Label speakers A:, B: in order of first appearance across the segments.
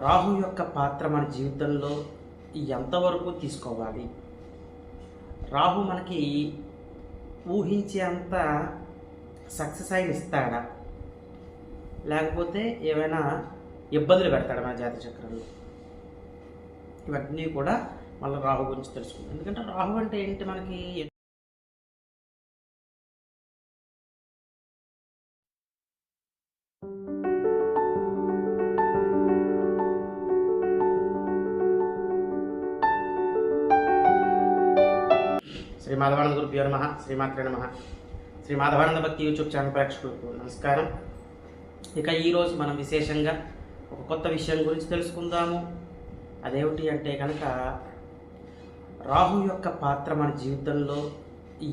A: రాహు యొక్క పాత్ర మన జీవితంలో ఎంతవరకు తీసుకోవాలి? రాహు మనకి ఊహించేంత సక్సెస్ అయిన ఇస్తాడా? లేకపోతే ఏమైనా ఇబ్బందులు పెడతాడా మన జాతి చక్రంలో? ఇవన్నీ కూడా మళ్ళీ రాహు గురించి తెలుసుకుందాం. ఎందుకంటే రాహు అంటే ఏంటి? మనకి శ్రీ మాధవానంద గురుభ్యో నమ శ్రీమాత్రే నమ. శ్రీ మాధవానంద భక్తి యూట్యూబ్ ఛానల్ ప్రేక్షకులకు నమస్కారం. ఇక ఈరోజు మనం విశేషంగా ఒక కొత్త విషయం గురించి తెలుసుకుందాము. అదేమిటి అంటే కనుక రాహు యొక్క పాత్ర మన జీవితంలో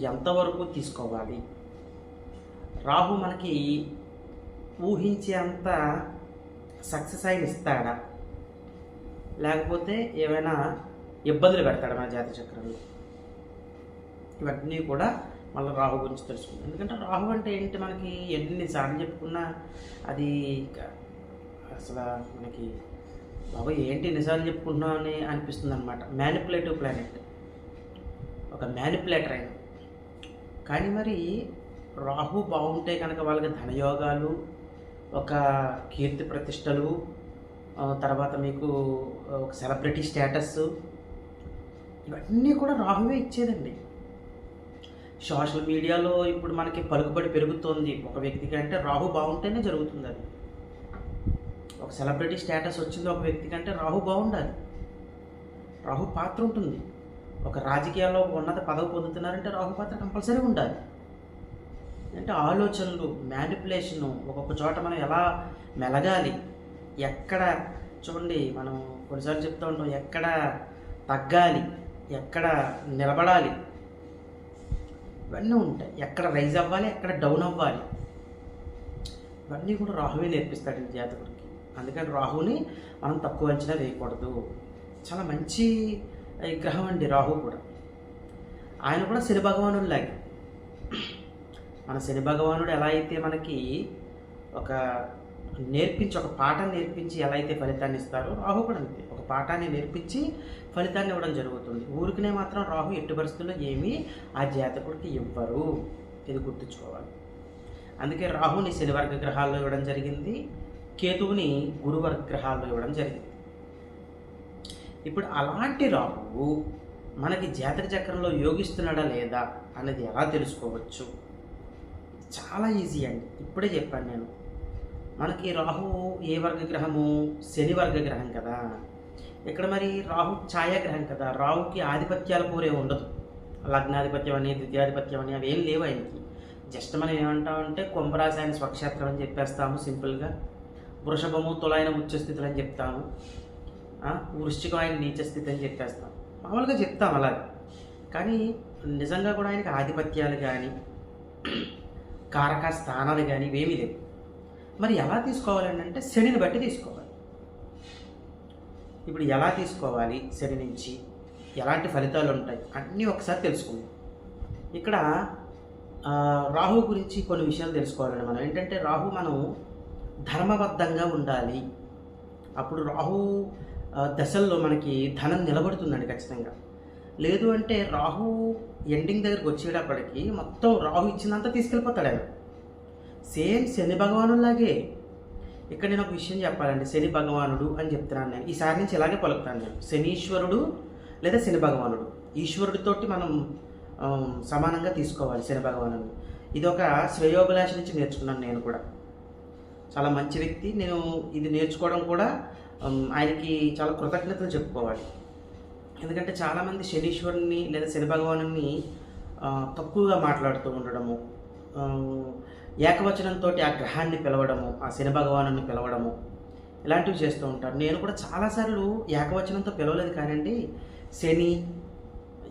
A: ఎంతవరకు తీసుకోవాలి? రాహు మనకి ఊహించేంత సక్సెస్ అయిన ఇస్తాడా? లేకపోతే ఏమైనా ఇబ్బందులు పెడతాడా మన జాతి చక్రంలో? ఇవన్నీ కూడా మళ్ళీ రాహు గురించి తెలుసుకుందాం. ఎందుకంటే రాహు అంటే ఏంటి మనకి? ఎన్నిసార్లు చెప్పుకున్నా అది అసలు మనకి బాబు ఏంటి ఎన్నిసార్లు చెప్పుకుంటున్నాం అని అనిపిస్తుంది అనమాట మ్యానిపులేటివ్ ప్లానెట్ ఒక మ్యానిపులేటర్ అయిన. కానీ మరి రాహు బాగుంటే కనుక వాళ్ళకి ధనయోగాలు ఒక కీర్తి ప్రతిష్టలు తర్వాత మీకు ఒక సెలబ్రిటీ స్టేటస్ ఇవన్నీ కూడా రాహువే ఇచ్చేదండి. సోషల్ మీడియాలో ఇప్పుడు మనకి పలుకుబడి పెరుగుతోంది. ఒక వ్యక్తికి అంటే రాహు బాగుంటేనే జరుగుతుంది అది. ఒక సెలబ్రిటీ స్టేటస్ వచ్చింది ఒక వ్యక్తి కంటే రాహు బాగుండాలి. రాహు పాత్ర ఉంటుంది. ఒక రాజకీయాల్లో ఉన్నత పదవి పొందుతున్నారంటే రాహు పాత్ర కంపల్సరీ ఉండాలి. అంటే ఆలోచనలు మ్యానిపులేషను ఒక్కొక్క చోట మనం ఎలా మెలగాలి? ఎక్కడ చూడండి మనం కొన్నిసార్లు చెప్తూ ఉంటాం ఎక్కడ తగ్గాలి? ఎక్కడ నిలబడాలి? ఇవన్నీ ఉంటాయి. ఎక్కడ రైజ్ అవ్వాలి ఎక్కడ డౌన్ అవ్వాలి. ఇవన్నీ కూడా రాహువే నేర్పిస్తాడు ఈ జాతకుడికి. అందుకని రాహుని మనం తక్కువ అంచనా వేయకూడదు. చాలా మంచి గ్రహం అండి రాహు కూడా. ఆయన కూడా శని భగవానుడు లాగే మన శని భగవానుడు ఎలా అయితే మనకి ఒక నేర్పించి ఒక పాఠం నేర్పించి ఎలా అయితే ఫలితాన్ని ఇస్తారో రాహు కూడా అంతే. ఒక పాఠాన్ని నేర్పించి ఫలితాన్ని ఇవ్వడం జరుగుతుంది. ఊరికనే మాత్రం రాహు ఎట్టి పరిస్థితుల్లో ఏమీ ఆ జాతకుడికి ఇవ్వరు. ఇది గుర్తుంచుకోవాలి. అందుకే రాహుని శనివర్గ గ్రహాల్లో ఇవ్వడం జరిగింది. కేతువుని గురువర్గ గ్రహాల్లో ఇవ్వడం జరిగింది. ఇప్పుడు అలాంటి రాహువు మనకి జాతక చక్రంలో యోగిస్తున్నాడా లేదా అనేది ఎలా తెలుసుకోవచ్చు? చాలా ఈజీ అండి. ఇప్పుడే చెప్పాను నేను. మనకి రాహు ఏ వర్గ గ్రహము శని వర్గ గ్రహం కదా. ఇక్కడ మరి? రాహు ఛాయాగ్రహం కదా. రాహుకి ఆధిపత్యాల పూరే ఉండదు. లగ్నాధిపత్యం అని ద్వితీయాధిపత్యం అని అవి ఏం లేవు ఆయనకి. జస్ట్ మనం ఏమంటామంటే కుంభరాశి ఆయన స్వక్షేత్రం అని చెప్పేస్తాము సింపుల్గా. వృషభము తులాయన ఉచ్చస్థితులు అని చెప్తాము. ఆ, వృశ్చికం ఆయన నీచస్థితి అని చెప్పేస్తాం. మామూలుగా చెప్తాం అలాగే. కానీ నిజంగా కూడా ఆయనకి ఆధిపత్యాలు కానీ కారక స్థానాలు కానీ ఇవేమీ లేవు. మరి ఎలా తీసుకోవాలని అంటే శనిని బట్టి తీసుకోవాలి. ఇప్పుడు ఎలా తీసుకోవాలి శని నుంచి? ఎలాంటి ఫలితాలు ఉంటాయి? అన్నీ ఒకసారి తెలుసుకుందాం. ఇక్కడ రాహు గురించి కొన్ని విషయాలు తెలుసుకోవాలండి మనం. ఏంటంటే రాహు మనం ధర్మబద్ధంగా ఉండాలి. అప్పుడు రాహు దశల్లో మనకి ధనం నిలబడుతుందండి ఖచ్చితంగా. లేదు అంటే రాహు ఎండింగ్ దగ్గరికి వచ్చేటప్పటికి మొత్తం రాహు ఇచ్చినంత తీసుకెళ్ళిపోతాడు ఆయన. సేమ్ శని భగవానులాగే. ఇక్కడ నేను ఒక విషయం చెప్పాలండి శని భగవానుడు అని చెప్తున్నాను నేను. ఈసారి నుంచి ఇలాగే పలుకుతాను నేను. శనీశ్వరుడు లేదా శని భగవానుడు. ఈశ్వరుడితోటి మనం సమానంగా తీసుకోవాలి శని భగవానుడు ఇది ఒక శ్రేయోభిలాష నుంచి నేర్చుకున్నాను నేను కూడా. చాలా మంచి వ్యక్తి. నేను ఇది నేర్చుకోవడం కూడా ఆయనకి చాలా కృతజ్ఞతలు చెప్పుకోవాలి. ఎందుకంటే చాలామంది శనీశ్వరుని లేదా శని భగవాను తక్కువగా మాట్లాడుతూ ఉండడము ఏకవచనంతో ఆ గ్రహాన్ని పిలవడము ఆ శని భగవాను పిలవడము ఇలాంటివి చేస్తూ ఉంటారు. నేను కూడా చాలాసార్లు ఏకవచనంతో పిలవలేదు కానండి శని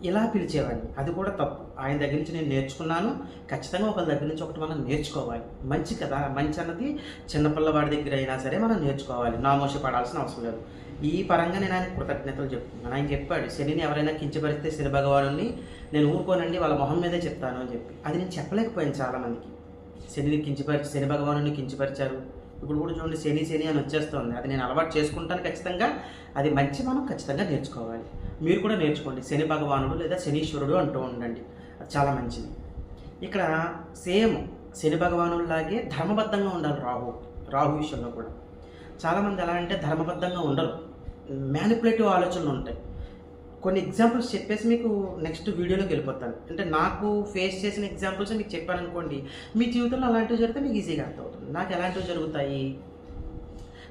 A: ఇలా పిలిచేవాడిని. అది కూడా తప్పు. ఆయన దగ్గర నుంచి నేను నేర్చుకున్నాను. ఖచ్చితంగా ఒకరి దగ్గర నుంచి ఒకటి మనం నేర్చుకోవాలి. మంచి కదా మంచి అన్నది చిన్నపిల్లవాడి దగ్గర అయినా సరే మనం నేర్చుకోవాలి. నామోషి పడాల్సిన అవసరం లేదు. ఈ పరంగా నేను ఆయన కృతజ్ఞతలు చెప్తున్నాను. ఆయన చెప్పాడు శనిని ఎవరైనా కించపరిస్తే శని భగవాను నేను ఊరుకోనండి వాళ్ళ మొహం మీదే చెప్తాను అని చెప్పి. అది నేను చెప్పలేకపోయాను చాలామందికి శనిని కించపరిచి శని భగవాను కించపరిచారు. ఇప్పుడు కూడా చూడండి శని శని అని వచ్చేస్తుంది. అది నేను అలవాటు చేసుకుంటాను ఖచ్చితంగా. అది మంచి మనం ఖచ్చితంగా నేర్చుకోవాలి. మీరు కూడా నేర్చుకోండి. శని భగవానుడు లేదా శనీశ్వరుడు అంటూ ఉండండి. అది చాలా మంచిది. ఇక్కడ సేమ్ శని భగవానులాగే ధర్మబద్ధంగా ఉండాలి రాహు రాహు విషయంలో కూడా. చాలామంది ఎలా అంటే ధర్మబద్ధంగా ఉండరు. మ్యానిపులేటివ్ ఆలోచనలు ఉంటాయి. కొన్ని ఎగ్జాంపుల్స్ చెప్పేసి మీకు నెక్స్ట్ వీడియోలోకి వెళ్ళిపోతాను. అంటే నాకు ఫేస్ చేసిన ఎగ్జాంపుల్స్ మీకు చెప్పాను అనుకోండి మీ జీవితంలో అలాంటివి జరిగితే మీకు ఈజీగా అర్థమవుతుంది. నాకు ఎలాంటివి జరుగుతాయి?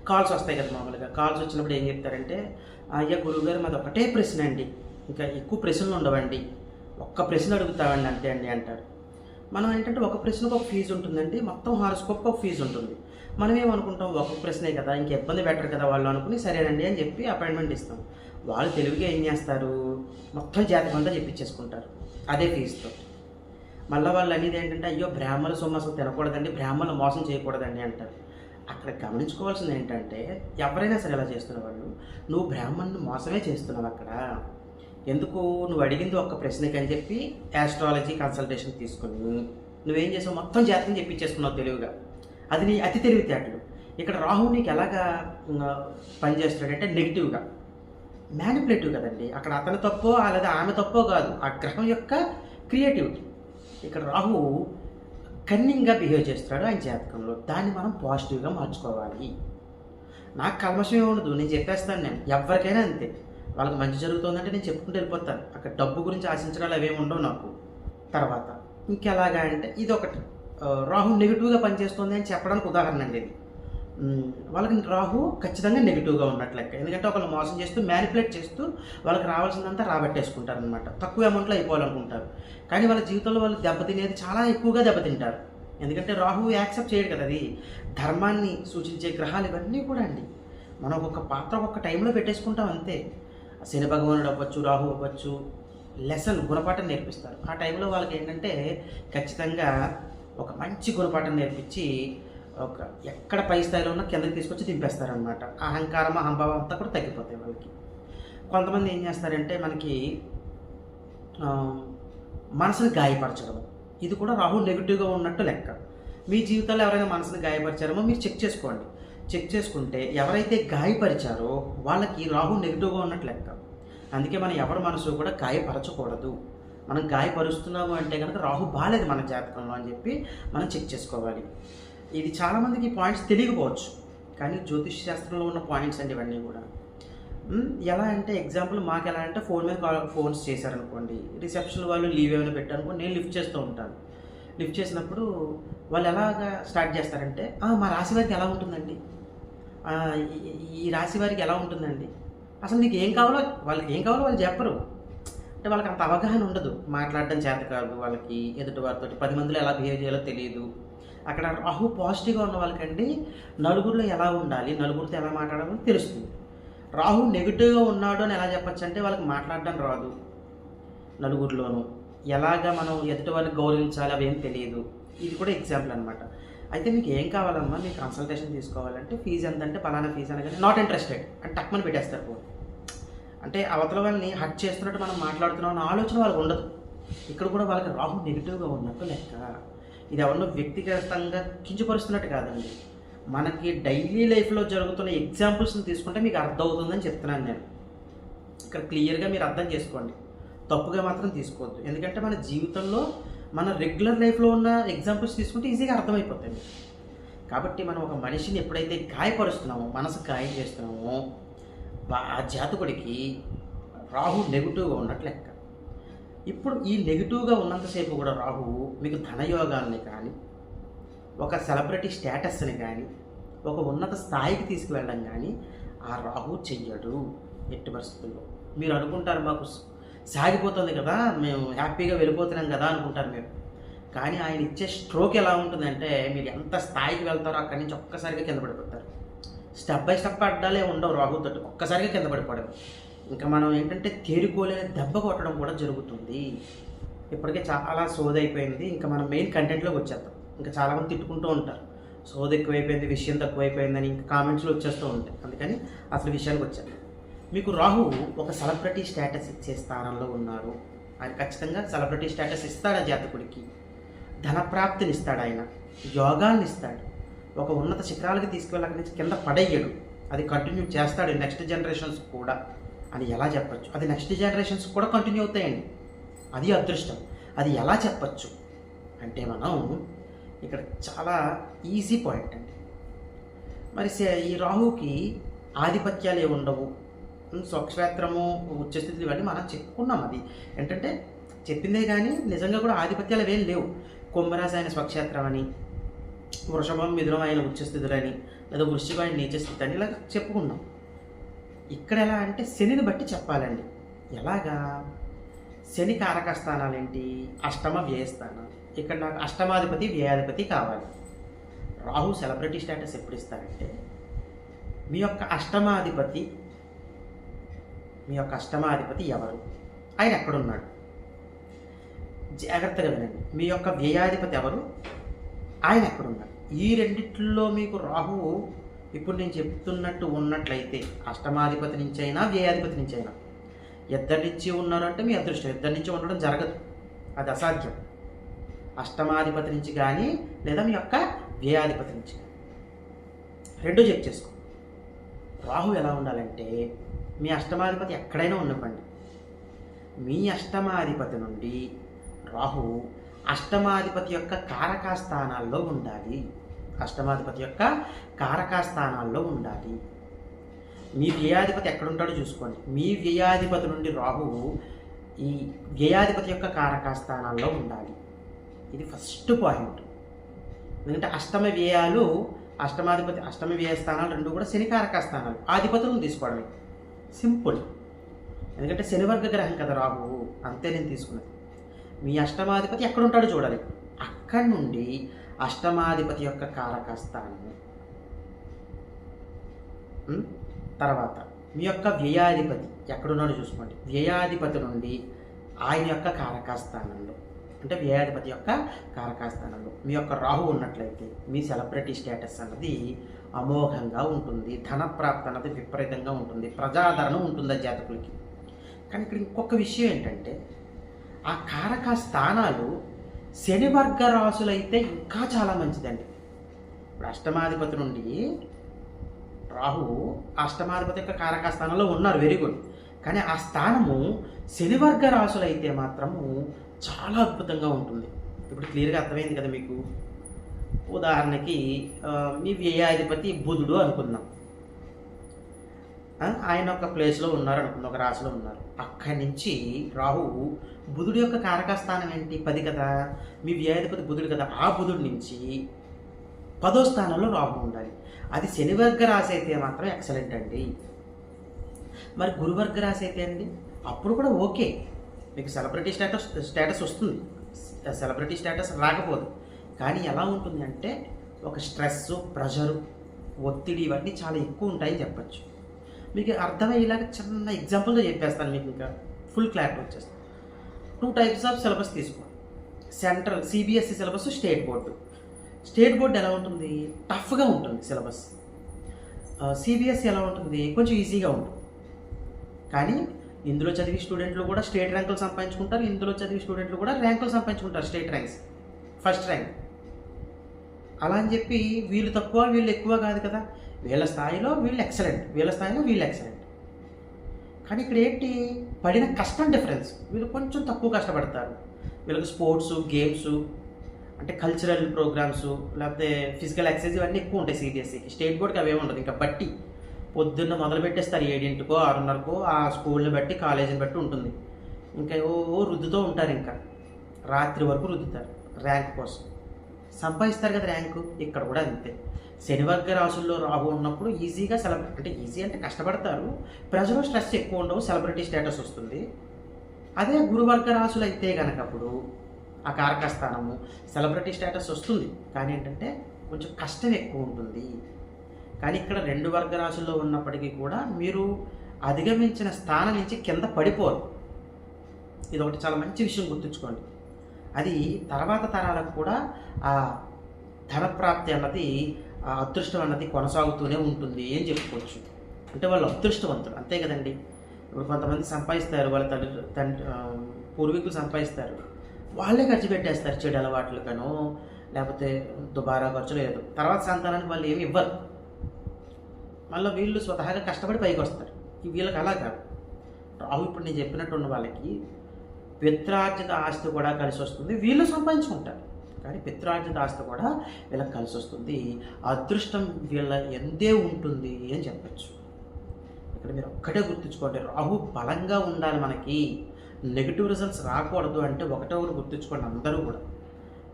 A: కాల్స్ వస్తాయి కదా మామూలుగా. కాల్స్ వచ్చినప్పుడు ఏం చెప్తారంటే అయ్యా గురువుగారు మాది ఒకటే ప్రశ్న అండి. ఇంకా ఎక్కువ ప్రశ్నలు ఉండవండి. ఒక్క ప్రశ్న అడుగుతామండి అంతే అండి అంటారు. మనం ఏంటంటే ఒక ప్రశ్నకు ఒక ఫీజు ఉంటుందండి. మొత్తం హారోస్కోప్కి ఒక ఫీజు ఉంటుంది. మనం ఏమనుకుంటాం ఒక ప్రశ్నే కదా ఇంక ఇబ్బంది పెట్టరు కదా వాళ్ళు అనుకుని సరేనండి అని చెప్పి అపాయింట్మెంట్ ఇస్తాం. వాళ్ళు తెలివిగా ఏం చేస్తారు? మొత్తం జాతకం అంతా చెప్పించేసుకుంటారు అదే ఫీజుతో. మళ్ళీ వాళ్ళు అనేది ఏంటంటే అయ్యో బ్రాహ్మణ సొమ్ము అసలు తినకూడదండి బ్రాహ్మణులు మోసం చేయకూడదండి అంటారు. అక్కడ గమనించుకోవాల్సింది ఏంటంటే ఎవరైనా సరే ఇలా చేస్తున్న వాళ్ళు నువ్వు బ్రాహ్మణుని మోసమే చేస్తున్నావు అక్కడ. ఎందుకు? నువ్వు అడిగింది ఒక్క ప్రశ్నకి అని చెప్పి యాస్ట్రాలజీ కన్సల్టేషన్ తీసుకుని నువ్వేం చేసావు? మొత్తం జాతకం చెప్పించేసుకున్నావు తెలివిగా. అది నీ అతి తెలివితేటలు ఇక్కడ రాహు నీకు ఎలాగా పనిచేస్తాడంటే నెగిటివ్గా. మ్యానిపులేటివ్ కదండి. అక్కడ అతని తప్పో లేదా ఆమె తప్పో కాదు. ఆ గ్రహం యొక్క క్రియేటివిటీ. ఇక్కడ రాహు కన్నింగ్గా బిహేవ్ చేస్తాడు ఆయన జాతకంలో. దాన్ని మనం పాజిటివ్గా మార్చుకోవాలి. నాకు కల్మషం ఉండదు. నేను చెప్పేస్తాను నేను. ఎవరికైనా అంతే. వాళ్ళకి మంచి జరుగుతుందంటే నేను చెప్పుకుంటూ వెళ్ళిపోతాను. అక్కడ డబ్బు గురించి ఆశించడాలు అవేమి ఉండవు నాకు. తర్వాత ఇంకెలాగా అంటే ఇది ఒకటి రాహు నెగిటివ్గా పనిచేస్తుంది అని చెప్పడానికి ఉదాహరణ అండి ఇది. వాళ్ళకి రాహు ఖచ్చితంగా నెగిటివ్గా ఉన్నట్లెక్క ఎందుకంటే ఒకళ్ళు మోసం చేస్తూ మ్యానిపులేట్ చేస్తూ వాళ్ళకి రావాల్సిందంతా రాబట్టేసుకుంటారు అనమాట తక్కువ అమౌంట్లో అయిపోవాలనుకుంటారు. కానీ వాళ్ళ జీవితంలో వాళ్ళు దెబ్బతినేది చాలా ఎక్కువగా దెబ్బతింటారు. ఎందుకంటే రాహు యాక్సెప్ట్ చేయడు కదా అది. ధర్మాన్ని సూచించే గ్రహాలు ఇవన్నీ కూడా అండి. మనం ఒక్కొక్క పాత్ర ఒక్కొక్క టైంలో పెట్టేసుకుంటాం అంతే. శని భగవానుడు అవ్వచ్చు రాహు అవ్వచ్చు లెసన్ గుణపాఠం నేర్పిస్తారు. ఆ టైంలో వాళ్ళకి ఏంటంటే ఖచ్చితంగా ఒక మంచి గుణపాఠం నేర్పించి ఒక ఎక్కడ పై స్థాయిలో ఉన్నా కిందకి తీసుకొచ్చి దింపేస్తారనమాట అహంకారం అహంభావం అంతా కూడా తగ్గిపోతాయి వాళ్ళకి. కొంతమంది ఏం చేస్తారంటే మనకి మనసుని గాయపరచడం ఇది కూడా రాహు నెగిటివ్గా ఉన్నట్టు లెక్క. మీ జీవితంలో ఎవరైనా మనసుని గాయపరిచారమో మీరు చెక్ చేసుకోండి. చెక్ చేసుకుంటే ఎవరైతే గాయపరిచారో వాళ్ళకి రాహు నెగిటివ్గా ఉన్నట్టు లెక్క. అందుకే మనం ఎవరి మనసు కూడా గాయపరచకూడదు. మనం గాయపరుస్తున్నాము అంటే కనుక రాహు బాలేదు మన జాతకంలో అని చెప్పి మనం చెక్ చేసుకోవాలి. ఇది చాలామందికి ఈ పాయింట్స్ తెలియకపోవచ్చు. కానీ జ్యోతిష్ శాస్త్రంలో ఉన్న పాయింట్స్ అండి ఇవన్నీ కూడా. ఎలా అంటే ఎగ్జాంపుల్ మాకు ఎలా అంటే ఫోన్ మీద కాల్ ఫోన్స్ చేశారనుకోండి. రిసెప్షన్ వాళ్ళు లీవ్ ఏమైనా పెట్టారనుకోండి నేను లిఫ్ట్ చేస్తూ ఉంటాను. లిఫ్ట్ చేసినప్పుడు వాళ్ళు ఎలాగా స్టార్ట్ చేస్తారంటే మా రాశి వారికి ఎలా ఉంటుందండి? ఈ- ఈ రాశి వారికి ఎలా ఉంటుందండి? అసలు నీకు ఏం కావాలో వాళ్ళకి ఏం కావాలో వాళ్ళు చెప్పరు. అంటే వాళ్ళకి అంత అవగాహన ఉండదు. మాట్లాడడం చేత కాదు. వాళ్ళకి ఎదుటి వారితో పది మందిలో ఎలా బిహేవ్ చేయాలో తెలియదు. అక్కడ రాహు పాజిటివ్గా ఉన్న వాళ్ళకండి నలుగురిలో ఎలా ఉండాలి నలుగురితో ఎలా మాట్లాడాలో తెలుస్తుంది. రాహు నెగిటివ్గా ఉన్నాడు అని ఎలా చెప్పచ్చు అంటే వాళ్ళకి మాట్లాడడం రాదు. నలుగురిలోనూ. ఎలాగా మనం ఎదుటి వారిని గౌరవించాలి అవేం తెలియదు. ఇది కూడా ఎగ్జాంపుల్ అనమాట అయితే మీకు ఏం కావాలమ్మా? మీకు కన్సల్టేషన్ తీసుకోవాలంటే ఫీజు ఎంత అంటే పలానా ఫీజు అనగానే నాట్ ఇంట్రెస్టెడ్ అని టక్మని పెట్టేస్తారు ఫోన్. అంటే అవతల వాళ్ళని హట్ చేస్తున్నట్టు మనం మాట్లాడుతున్నాం అన్న ఆలోచన వాళ్ళకి ఉండదు. ఇక్కడ కూడా వాళ్ళకి రాహు నెగిటివ్గా ఉన్నట్టు లెక్క. ఇది ఎవరినో వ్యక్తిగతంగా కించపరుస్తున్నట్టు కాదండి. మనకి డైలీ లైఫ్లో జరుగుతున్న ఎగ్జాంపుల్స్ని తీసుకుంటే మీకు అర్థమవుతుందని చెప్తున్నాను నేను. ఇక్కడ క్లియర్గా మీరు అర్థం చేసుకోండి. తప్పుగా మాత్రం తీసుకోవద్దు. ఎందుకంటే మన జీవితంలో మన రెగ్యులర్ లైఫ్లో ఉన్న ఎగ్జాంపుల్స్ తీసుకుంటే ఈజీగా అర్థమైపోతాయి. కాబట్టి మనం ఒక మనిషిని ఎప్పుడైతే గాయపరుస్తున్నామో మనసు గాయం చేస్తున్నామో ఆ జాతకుడికి రాహు నెగిటివ్గా ఉన్నట్లు లెక్క. ఇప్పుడు ఈ నెగిటివ్గా ఉన్నంతసేపు కూడా రాహు మీకు ధనయోగాల్ని కానీ ఒక సెలబ్రిటీ స్టేటస్ని కానీ ఒక ఉన్నత స్థాయికి తీసుకువెళ్ళడం కానీ ఆ రాహు చెయ్యడు ఎట్టి పరిస్థితుల్లో. మీరు అనుకుంటారు మాకు సాగిపోతుంది కదా మేము హ్యాపీగా వెళ్ళిపోతున్నాం కదా అనుకుంటారు మీరు. కానీ ఆయన ఇచ్చే స్ట్రోక్ ఎలా ఉంటుందంటే మీరు ఎంత స్థాయికి వెళ్తారో అక్కడి నుంచి ఒక్కసారిగా కింద పడిపోతారు. స్టెప్ బై స్టెప్ అడ్డాలే ఉండవు రాహుతో ఒక్కసారిగా కింద పడిపోవడం ఇంకా మనం ఏంటంటే తేరుకోలేని దెబ్బ కొట్టడం కూడా జరుగుతుంది. ఇప్పటికే చాలా సోది అయిపోయింది ఇంకా మనం మెయిన్ కంటెంట్లోకి వచ్చేద్దాం. ఇంకా చాలామంది తిట్టుకుంటూ ఉంటారు. సోది ఎక్కువైపోయింది విషయం తక్కువైపోయిందని ఇంకా కామెంట్స్లో వచ్చేస్తూ ఉంటాయి. అందుకని అసలు విషయానికి వచ్చాను మీకు రాహు ఒక సెలబ్రిటీ స్టేటస్ ఇచ్చే స్థానంలో ఉన్నారు ఆయన ఖచ్చితంగా సెలబ్రిటీ స్టేటస్ ఇస్తాడు ఆ జాతకుడికి? ధనప్రాప్తిని ఇస్తాడు ఆయన? యోగాల్ని ఇస్తాడు ఒక ఉన్నత శిఖరాలకి తీసుకువెళ్ళి అక్కడి నుంచి కింద పడేయడు. అది కంటిన్యూ చేస్తాడు నెక్స్ట్ జనరేషన్స్ కూడా. అని ఎలా చెప్పచ్చు? అది నెక్స్ట్ జనరేషన్స్ కూడా కంటిన్యూ అవుతాయండి. అది అదృష్టం. అది ఎలా చెప్పచ్చు? అంటే మనం ఇక్కడ చాలా ఈజీ పాయింట్ అండి. మరి సే- ఈ రాహుకి ఆధిపత్యాలు ఏమి ఉండవు? స్వక్షేత్రము ఉచ్చస్థితులు ఇవన్నీ మనం చెప్పుకున్నాం అది. ఏంటంటే చెప్పిందే కానీ నిజంగా కూడా ఆధిపత్యాలు ఏం లేవు. కుంభరాశి ఆయన స్వక్షేత్రం అని వృషభం మిథునం ఆయన ఉచ్చస్థితులని లేదా వృషభం ఆయన నీచస్థితి అని ఇలా చెప్పుకున్నాం ఇక్కడ ఎలా అంటే శనిని బట్టి చెప్పాలండి. ఎలాగా? శని కారక స్థానాలు ఏంటి అష్టమ వ్యయస్థానాలు ఇక్కడ నాకు అష్టమాధిపతి వ్యయాధిపతి కావాలి. రాహు సెలబ్రిటీ స్టేటస్ ఎప్పుడు ఇస్తారంటే మీ యొక్క అష్టమాధిపతి మీ యొక్క అష్టమాధిపతి ఎవరు? ఆయన ఎక్కడున్నాడు? జాగ్రత్తగా వినండి. మీ యొక్క వ్యయాధిపతి ఎవరు? ఆయన ఎక్కడున్నాడు? ఈ రెండిట్లో మీకు రాహువు ఇప్పుడు నేను చెప్తున్నట్టు ఉన్నట్లయితే అష్టమాధిపతి నుంచి అయినా వ్యయాధిపతి నుంచి అయినా ఇద్దరి నుంచి ఉన్నారంటే మీ అదృష్టం. ఇద్దరి నుంచి ఉండడం జరగదు. అది అసాధ్యం. అష్టమాధిపతి నుంచి కానీ లేదా మీ యొక్క వ్యయాధిపతి నుంచి కానీ. చెక్ చేసుకో. రాహు ఎలా ఉండాలంటే మీ అష్టమాధిపతి ఎక్కడైనా ఉన్నవ్వండి మీ అష్టమాధిపతి నుండి రాహు అష్టమాధిపతి యొక్క కారకాస్థానాల్లో ఉండాలి. అష్టమాధిపతి యొక్క కారకాస్థానాల్లో ఉండాలి. మీ వ్యయాధిపతి ఎక్కడుంటాడో చూసుకోండి. మీ వ్యయాధిపతి నుండి రాహువు ఈ వ్యయాధిపతి యొక్క కారకాస్థానాల్లో ఉండాలి. ఇది ఫస్ట్ పాయింట్. ఎందుకంటే అష్టమ వ్యయాలు అష్టమాధిపతి అష్టమ వ్యయ స్థానాలు రెండు కూడా శని కారకస్థానాలు. ఆధిపతులను తీసుకోవడమే. సింపుల్. ఎందుకంటే శనివర్గ గ్రహం కదా రాహువు. అంతే నేను తీసుకున్నది. మీ అష్టమాధిపతి ఎక్కడుంటాడో చూడాలి. అక్కడి నుండి అష్టమాధిపతి యొక్క కారకస్థానము. తర్వాత మీ యొక్క వ్యయాధిపతి ఎక్కడున్నాడో చూసుకోండి. వ్యయాధిపతి నుండి ఆయన యొక్క కారకస్థానంలో అంటే వ్యయాధిపతి యొక్క కారకస్థానంలో. మీ యొక్క రాహు ఉన్నట్లయితే మీ సెలబ్రిటీ స్టేటస్ అన్నది అమోఘంగా ఉంటుంది. ధనప్రాప్తి అన్నది విపరీతంగా ఉంటుంది. ప్రజాదరణ ఉంటుంది జాతకులకి? కానీ ఇక్కడ ఇంకొక విషయం ఏంటంటే ఆ కారక స్థానాలు శని వర్గ రాసులైతే ఇంకా చాలా మంచిదండి. ఇప్పుడు అష్టమాధిపతి నుండి రాహు అష్టమాధిపతి యొక్క కారక స్థానంలో ఉన్నారు వెరీ గుడ్. కానీ ఆ స్థానము శనివర్గ రాసులైతే మాత్రము చాలా అద్భుతంగా ఉంటుంది. ఇప్పుడు క్లియర్గా అర్థమైంది కదా మీకు? ఉదాహరణకి మీ వ్యయాధిపతి బుధుడు అనుకుందాం. ఆయన ఒక ప్లేస్లో ఉన్నారు అనుకుందాం ఒక రాశిలో ఉన్నారు. అక్కడి నుంచి రాహువు బుధుడి యొక్క కారకస్థానం ఏంటి? పది కదా? మీ వ్యాధిపతి బుధుడు కదా? ఆ బుధుడి నుంచి పదో స్థానంలో రాహు ఉండాలి. అది శనివర్గ రాశి అయితే మాత్రం ఎక్సలెంట్ అండి. మరి గురువర్గ రాశి అయితే అండి? అప్పుడు కూడా ఓకే. మీకు సెలబ్రిటీ స్టేటస్ స్టేటస్ వస్తుంది. సెలబ్రిటీ స్టేటస్ రాకపోదు. కానీ ఎలా ఉంటుంది అంటే ఒక స్ట్రెస్ ప్రెషరు ఒత్తిడి ఇవన్నీ చాలా ఎక్కువ ఉంటాయని చెప్పచ్చు. మీకు అర్థమయ్యేలాగా చిన్న ఎగ్జాంపుల్గా చెప్పేస్తాను మీకు ఇంకా. ఫుల్ క్లారిటీ వచ్చేస్తుంది. టూ టైప్స్ ఆఫ్ సిలబస్ తీసుకోండి. Central CBSE syllabus state board state board ఎలా ఉంటుంది? టఫ్గా ఉంటుంది సిలబస్ సిబిఎస్ఈ uh, ఎలా ఉంటుంది? కొంచెం ఈజీగా ఉంటుంది. కానీ ఇందులో చదివి స్టూడెంట్లు కూడా స్టేట్ ర్యాంకులు సంపాదించుకుంటారు. ఇందులో చదివి స్టూడెంట్లు కూడా ర్యాంకులు సంపాదించుకుంటారు స్టేట్ ర్యాంక్స్ ఫస్ట్ ర్యాంక్ అలా అని చెప్పి వీళ్ళు తక్కువ వీళ్ళు ఎక్కువ కాదు కదా. వీళ్ళ స్థాయిలో వీళ్ళు ఎక్సలెంట్ వీళ్ళ స్థాయిలో వీళ్ళు ఎక్సలెంట్ కానీ ఇక్కడ ఏంటి? పడిన కష్టం డిఫరెన్స్ వీళ్ళు కొంచెం తక్కువ కష్టపడతారు. వీళ్ళకి స్పోర్ట్స్ గేమ్స్ అంటే కల్చరల్ ప్రోగ్రామ్స్ లేకపోతే ఫిజికల్ ఎక్సర్సైజ్ ఇవన్నీ ఎక్కువ ఉంటాయి సిబిఎస్ఈకి స్టేట్ బోర్డ్కి అవే ఉండదు. ఇంకా బట్టి పొద్దున్న మొదలు పెట్టేస్తారు ఏడింటికో ఆరున్నరకో ఆ స్కూల్ని బట్టి కాలేజీని బట్టి ఉంటుంది. ఇంకా ఓ ఓ రుద్దుతూ ఉంటారు ఇంకా. రాత్రి వరకు రుద్దుతారు ర్యాంక్ కోసం. సంపాదిస్తారు కదా ర్యాంకు? ఇక్కడ కూడా అంతే. శనివర్గ రాసుల్లో రాహు ఉన్నప్పుడు ఈజీగా సెలబ్రేట్ అంటే ఈజీ అంటే కష్టపడతారు. ప్రజలు స్ట్రెస్ ఎక్కువ ఉండవు సెలబ్రిటీ స్టేటస్ వస్తుంది. అదే గురువర్గ రాసులు అయితే కనుక అప్పుడు ఆ కారకస్థానము సెలబ్రిటీ స్టేటస్ వస్తుంది. కానీ ఏంటంటే కొంచెం కష్టం ఎక్కువ ఉంటుంది. కానీ ఇక్కడ రెండు వర్గ రాసుల్లో ఉన్నప్పటికీ కూడా మీరు అధిగమించిన స్థానం నుంచి కింద పడిపోరు. ఇది ఒకటి చాలా మంచి విషయం గుర్తుంచుకోండి. అది తర్వాత తరాలకు కూడా ఆ ధనప్రాప్తి అన్నది ఆ అదృష్టం అన్నది కొనసాగుతూనే ఉంటుంది అని చెప్పుకోవచ్చు. అంటే వాళ్ళు అదృష్టవంతులు అంతే కదండి? ఇప్పుడు కొంతమంది సంపాదిస్తారు వాళ్ళ తండ్రి తండ్రి పూర్వీకులు సంపాదిస్తారు. వాళ్ళే ఖర్చు పెట్టేస్తారు చెడు అలవాట్లుగాను లేకపోతే దుబారా ఖర్చు లేదు తర్వాత సంతానానికి వాళ్ళు ఏమి ఇవ్వరు. మళ్ళీ వీళ్ళు స్వతహాగా కష్టపడి పైకి వస్తారు. ఈ వీళ్ళకి అలా కాదు. రావు ఇప్పుడు నేను చెప్పినట్టు ఉన్న వాళ్ళకి పిత్రార్జిత ఆస్తి కూడా కలిసి వస్తుంది. వీళ్ళు సంపాదించుకుంటారు. కానీ పిత్రార్జిత కూడా వీళ్ళకి కలిసి వస్తుంది అదృష్టం వీళ్ళ ఎందే ఉంటుంది అని చెప్పచ్చు. ఇక్కడ మీరు ఒక్కటే గుర్తుంచుకోండి రాహు బలంగా ఉండాలి మనకి. నెగిటివ్ రిజల్ట్స్ రాకూడదు అంటే ఒకటే ఒకటి గుర్తుంచుకోండి అందరూ కూడా.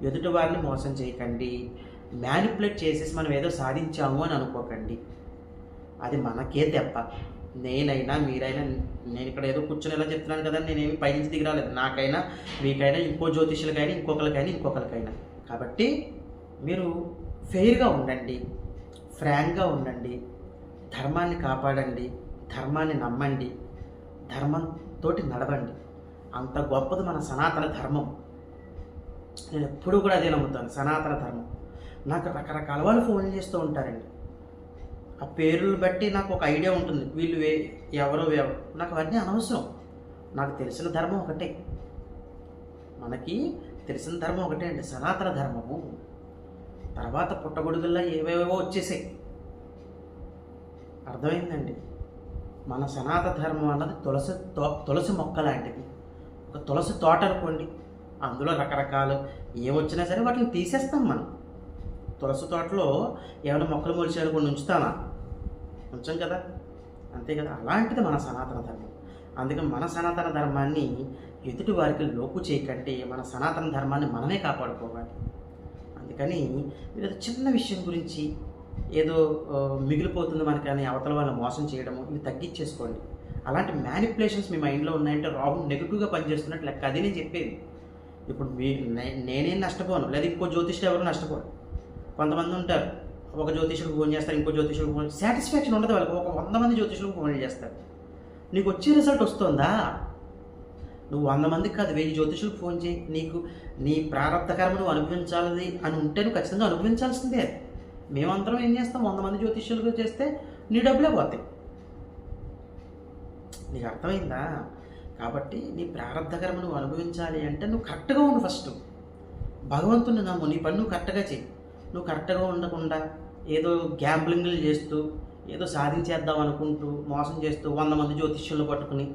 A: ఎదుటి వారిని మోసం చేయకండి. మ్యానిపులేట్ చేసేసి మనం ఏదో సాధించాము అని అనుకోకండి. అది మనకే దెబ్బ. నేనైనా మీరైనా నేను ఇక్కడ ఏదో కూర్చొని ఎలా చెప్తున్నాను కదా నేనేమి పైనుంచి దిగి రాలేదు. నాకైనా మీకైనా ఇంకో జ్యోతిష్యులకైనా ఇంకొకరికైనా ఇంకొకరికైనా. కాబట్టి మీరు ఫెయిర్గా ఉండండి ఫ్రాంక్గా ఉండండి ధర్మాన్ని కాపాడండి ధర్మాన్ని నమ్మండి ధర్మంతో నడవండి. అంత గొప్పది మన సనాతన ధర్మం. నేను ఎప్పుడూ కూడా అదే నమ్ముతాను సనాతన ధర్మం. నాకు రకరకాల వాళ్ళు ఫోన్ చేస్తూ ఉంటారండి. ఆ పేర్లను బట్టి నాకు ఒక ఐడియా ఉంటుంది. వీళ్ళు వే ఎవరో ఎవరు నాకు అవన్నీ అనవసరం. నాకు తెలిసిన ధర్మం ఒకటే. మనకి తెలిసిన ధర్మం ఒకటే అండి. సనాతన ధర్మము. తర్వాత పుట్టగొడుగుల్లో ఏవేవో వచ్చేసాయి. అర్థమైందండి? మన సనాతన ధర్మం అన్నది తులసి తో తులసి మొక్క లాంటిది. ఒక తులసి తోట అనుకోండి. అందులో రకరకాలు ఏమొచ్చినా సరే వాటిని తీసేస్తాం మనం. తులసి తోటలో ఏమైనా మొక్కలు మొలిచాయనుకోండి ఉంచుతానా? ఉంచాం కదా. అంతే కదా. అలాంటిది మన సనాతన ధర్మం. అందుకే మన సనాతన ధర్మాన్ని ఎదుటి వారికి లోపు చేయకంటే మన సనాతన ధర్మాన్ని మనమే కాపాడుకోవాలి. అందుకని మీరు చిన్న విషయం గురించి ఏదో మిగిలిపోతుంది మనకని అవతల వాళ్ళని మోసం చేయడము ఇవి తగ్గించేసుకోండి. అలాంటి మ్యానిపులేషన్స్ మీ మైండ్లో ఉన్నాయంటే రాహు నెగిటివ్గా పనిచేస్తున్నట్లు లెక్క. అది నేను చెప్పేది. ఇప్పుడు మీ నేనేం నష్టపోను? లేదా ఇంకో జ్యోతిష్యుడు ఎవరు నష్టపోరు? కొంతమంది ఉంటారు. ఒక జ్యోతిషులకు ఫోన్ చేస్తారు ఇంకో జ్యోతిషులకు ఫోన్ సాటిస్ఫాక్షన్ ఉండదు వాళ్ళకి. ఒక వంద మంది జ్యోతిషులకు ఫోన్ చేస్తారు. నీకు వచ్చే రిజల్ట్ వస్తుందా? నువ్వు వంద మందికి కాదు వెయ్యి జ్యోతిషులకు ఫోన్ చేయి. నీకు నీ ప్రారంభకరము నువ్వు అనుభవించాలి అని ఉంటే నువ్వు ఖచ్చితంగా అనుభవించాల్సిందే. మేమందరం ఏం చేస్తాం? వంద మంది జ్యోతిష్యులకు చేస్తే నీ డబ్బులే పోతాయి. నీకు అర్థమైందా? కాబట్టి నీ ప్రారంభకరము నువ్వు అనుభవించాలి అంటే నువ్వు కరెక్ట్గా ఉండు ఫస్ట్. భగవంతుని నమ్ము నీ పని నువ్వు కరెక్ట్గా చెయ్యి. నువ్వు కరెక్ట్గా ఉండకుండా ఏదో గ్యాంబ్లింగ్లు చేస్తూ ఏదో సాధించేద్దాం అనుకుంటూ మోసం చేస్తూ వంద మంది జ్యోతిష్యులను పట్టుకుని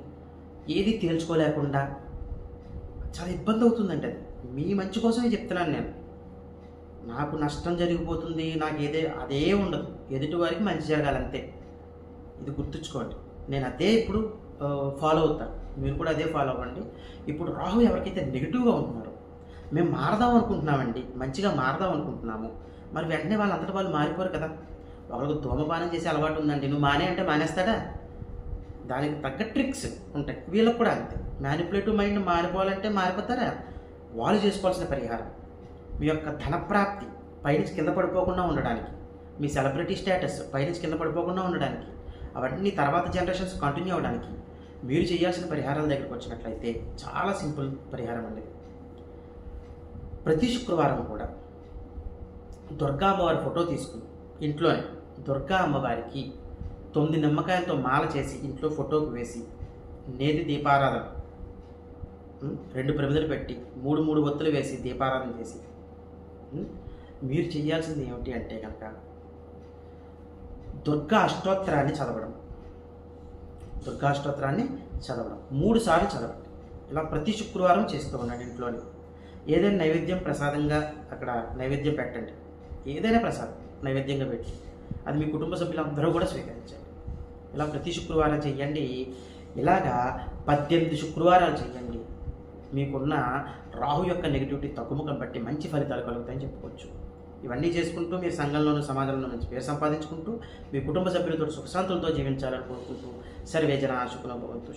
A: ఏది తేల్చుకోలేకుండా చాలా ఇబ్బంది అవుతుందండి అది. మీ మంచి కోసమే చెప్తున్నాను నేను. నాకు నష్టం జరిగిపోతుంది నాకు ఏదే అదే ఉండదు. ఎదుటి వారికి మంచి జరగాలంతే ఇది గుర్తుంచుకోండి. నేను అదే ఇప్పుడు ఫాలో అవుతాను. మీరు కూడా అదే ఫాలో అవ్వండి. ఇప్పుడు రాహు ఎవరికైతే నెగిటివ్గా ఉంటున్నారో మేము మారదాం అనుకుంటున్నామండి. మంచిగా మారదాం అనుకుంటున్నాము. మరి వెంటనే వాళ్ళంతటా వాళ్ళు మారిపోరు కదా. ఒకరికి ధూమపానం చేసే అలవాటు ఉందండి. నువ్వు మానే అంటే మానేస్తాడా? దానికి తగ్గ ట్రిక్స్ ఉంటాయి. వీళ్ళకి కూడా అంతే. మ్యానిపులేటివ్ మైండ్ మారిపోవాలంటే మారిపోతారా? వాళ్ళు చేసుకోవాల్సిన పరిహారం. మీ యొక్క ధనప్రాప్తి పైనుంచి కింద పడిపోకుండా ఉండడానికి. మీ సెలబ్రిటీ స్టేటస్ పైనుంచి కింద పడిపోకుండా ఉండడానికి. అవన్నీ తర్వాత జనరేషన్స్ కంటిన్యూ అవ్వడానికి. మీరు చేయాల్సిన పరిహారాల దగ్గరికి వచ్చినట్లయితే చాలా సింపుల్ పరిహారం అండి. ప్రతి శుక్రవారం కూడా దుర్గా అమ్మవారి ఫోటో తీసుకుని ఇంట్లోనే దుర్గా అమ్మవారికి తొమ్మిది నిమ్మకాయలతో మాల చేసి ఇంట్లో ఫోటోకు వేసి నేతి దీపారాధన రెండు ప్రమిదలు పెట్టి మూడు మూడు ఒత్తులు వేసి దీపారాధన చేసి మీరు చేయాల్సింది ఏమిటి అంటే కనుక దుర్గా అష్టోత్తరాన్ని చదవడం. దుర్గా అష్టోత్తరాన్ని చదవడం. మూడు సార్లు చదవండి. ఇలా ప్రతి శుక్రవారం చేస్తూ ఉన్నాడు ఇంట్లోనే. ఏదైనా నైవేద్యం ప్రసాదంగా అక్కడ నైవేద్యం పెట్టండి. ఏదైనా ప్రసాదం నైవేద్యంగా పెట్టి అది మీ కుటుంబ సభ్యులందరూ కూడా స్వీకరించండి. ఇలా ప్రతి శుక్రవారం చెయ్యండి. ఇలాగా పద్దెనిమిది శుక్రవారాలు చేయండి మీకున్న రాహు యొక్క నెగిటివిటీ తగ్గుముఖం బట్టి మంచి ఫలితాలు కలుగుతాయని చెప్పుకోవచ్చు. ఇవన్నీ చేసుకుంటూ మీ సంఘంలోనూ సమాజంలో మంచి పేరు సంపాదించుకుంటూ మీ కుటుంబ సభ్యులతో సుఖశాంతులతో జీవించాలని కోరుకుంటూ సర్వేజన ఆశుకుల భవంతు